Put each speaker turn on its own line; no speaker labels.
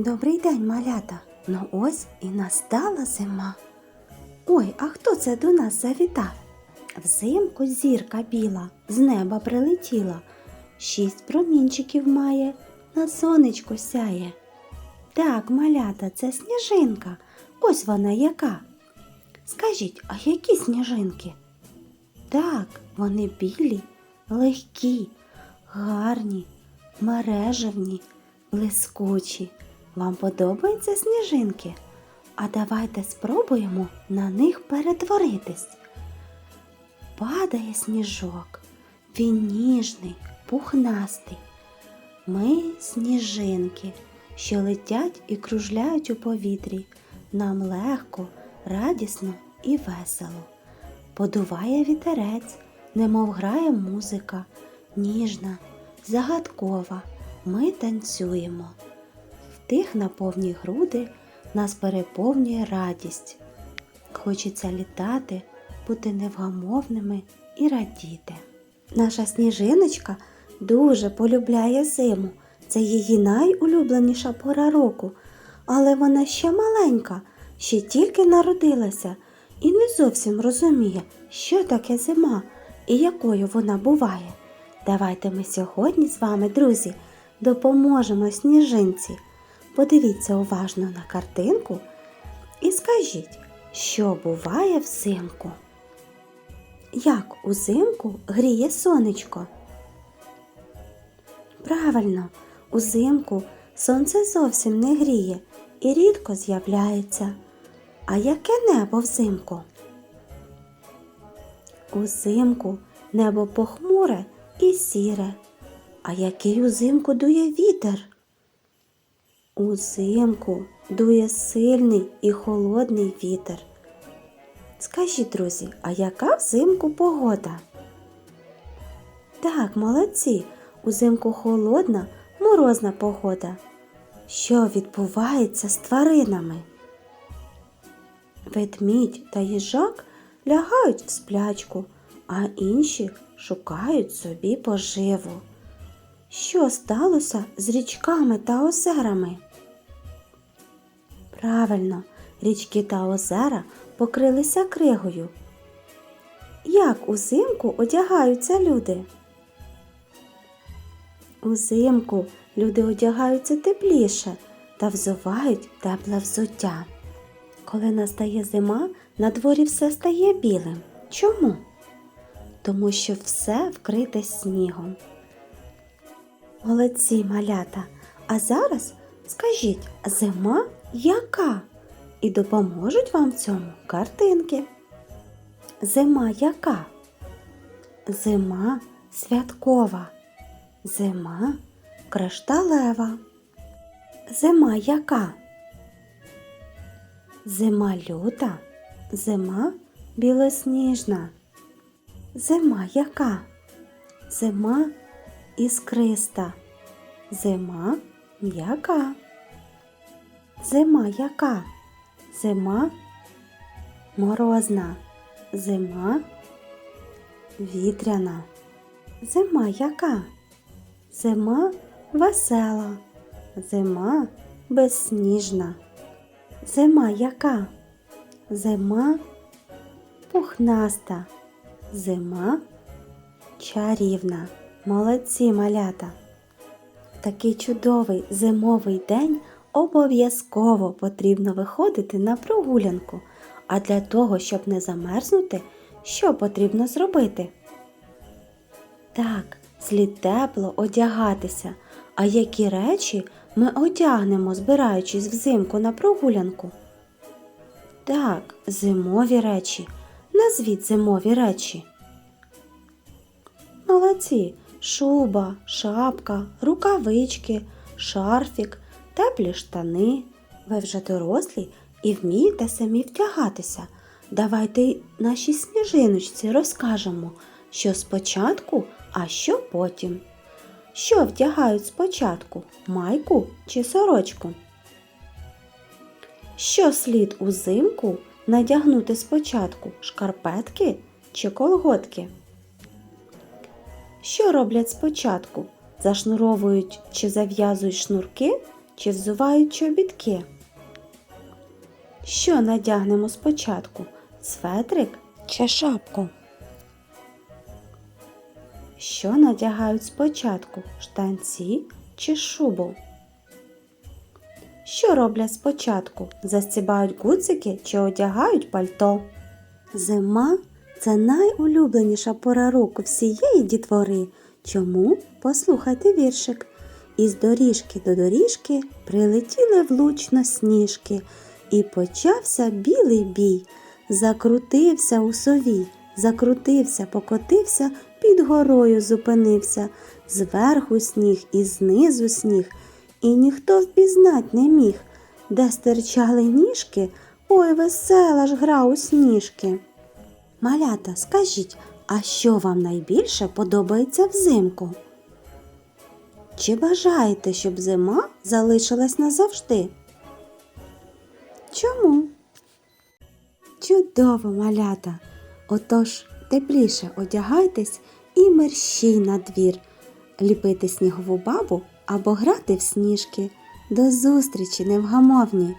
Добрий день, малята. Ну ось і настала зима. Ой, а хто це до нас завітав? Взимку зірка біла з неба прилетіла. Шість промінчиків має, на сонечко сяє. Так, малята, це сніжинка. Ось вона яка. Скажіть, а які сніжинки? Так, вони білі, легкі, гарні, мережевні, блискучі. Вам подобаються сніжинки? А давайте спробуємо на них перетворитись. Падає сніжок, він ніжний, пухнастий. Ми сніжинки, що летять і кружляють у повітрі. Нам легко, радісно і весело. Подуває вітерець, немов грає музика, ніжна, загадкова. Ми танцюємо. Втих на повні груди нас переповнює радість. Хочеться літати, бути невгамовними і радіти. Наша сніжиночка дуже полюбляє зиму. Це її найулюбленіша пора року, але вона ще маленька, ще тільки народилася і не зовсім розуміє, що таке зима і якою вона буває. Давайте ми сьогодні з вами, друзі, допоможемо сніжинці. Подивіться уважно на картинку і скажіть, що буває взимку. Як узимку гріє сонечко? Правильно, узимку сонце зовсім не гріє і рідко з'являється. А яке небо взимку? Узимку небо похмуре і сіре. А який узимку дує вітер? Узимку дує сильний і холодний вітер. Скажіть, друзі, а яка взимку погода? Так, молодці, узимку холодна, морозна погода. Що відбувається з тваринами? Ведмідь та їжак лягають в сплячку, а інші шукають собі поживу. Що сталося з річками та озерами? Правильно, річки та озера покрилися кригою. Як узимку одягаються люди? Узимку люди одягаються тепліше та взувають тепле взуття. Коли настає зима, на дворі все стає білим. Чому? Тому що все вкрите снігом. Молодці малята. А зараз скажіть, зима яка? І допоможуть вам в цьому картинки. Зима яка? Зима святкова. Зима кришталева. Зима яка? Зима люта. Зима білосніжна. Зима яка? Зима іскриста. Зима м'яка. Зима яка? Зима морозна. Зима вітряна. Зима яка? Зима весела. Зима безсніжна. Зима яка? Зима пухнаста. Зима чарівна. Молодці малята. В такий чудовий зимовий день обов'язково потрібно виходити на прогулянку. А для того, щоб не замерзнути, що потрібно зробити? Так, слід тепло одягатися. А які речі ми одягнемо, збираючись взимку на прогулянку? Так, зимові речі. Назвіть зимові речі. Молодці. Шуба, шапка, рукавички, шарфік, теплі штани. Ви вже дорослі і вмієте самі вдягатися. Давайте нашій сніжиночці розкажемо, що спочатку, а що потім. Що вдягають спочатку майку чи сорочку? Що слід узимку надягнути спочатку шкарпетки чи колготки? Що роблять спочатку? Зашнуровують чи зав'язують шнурки чи взувають чобітки? Що надягнемо спочатку? Светрик чи шапку? Що надягають спочатку? Штанці чи шубу? Що роблять спочатку? Застібають гуцики чи одягають пальто? Зима це найулюбленіша пора року всієї дітвори. Чому? Послухайте віршик. Із доріжки до доріжки прилетіли влучно сніжки, і почався білий бій. Закрутився у сові, закрутився, покотився, під горою зупинився, зверху сніг і знизу сніг, і ніхто впізнать не міг, де стирчали ніжки, ой, весела ж гра у сніжки. Малята, скажіть, а що вам найбільше подобається взимку? Чи бажаєте, щоб зима залишилась назавжди? Чому? Чудово, малята! Отож тепліше одягайтесь і мерщій на двір, ліпити снігову бабу або грати в сніжки. До зустрічі, невгамовні!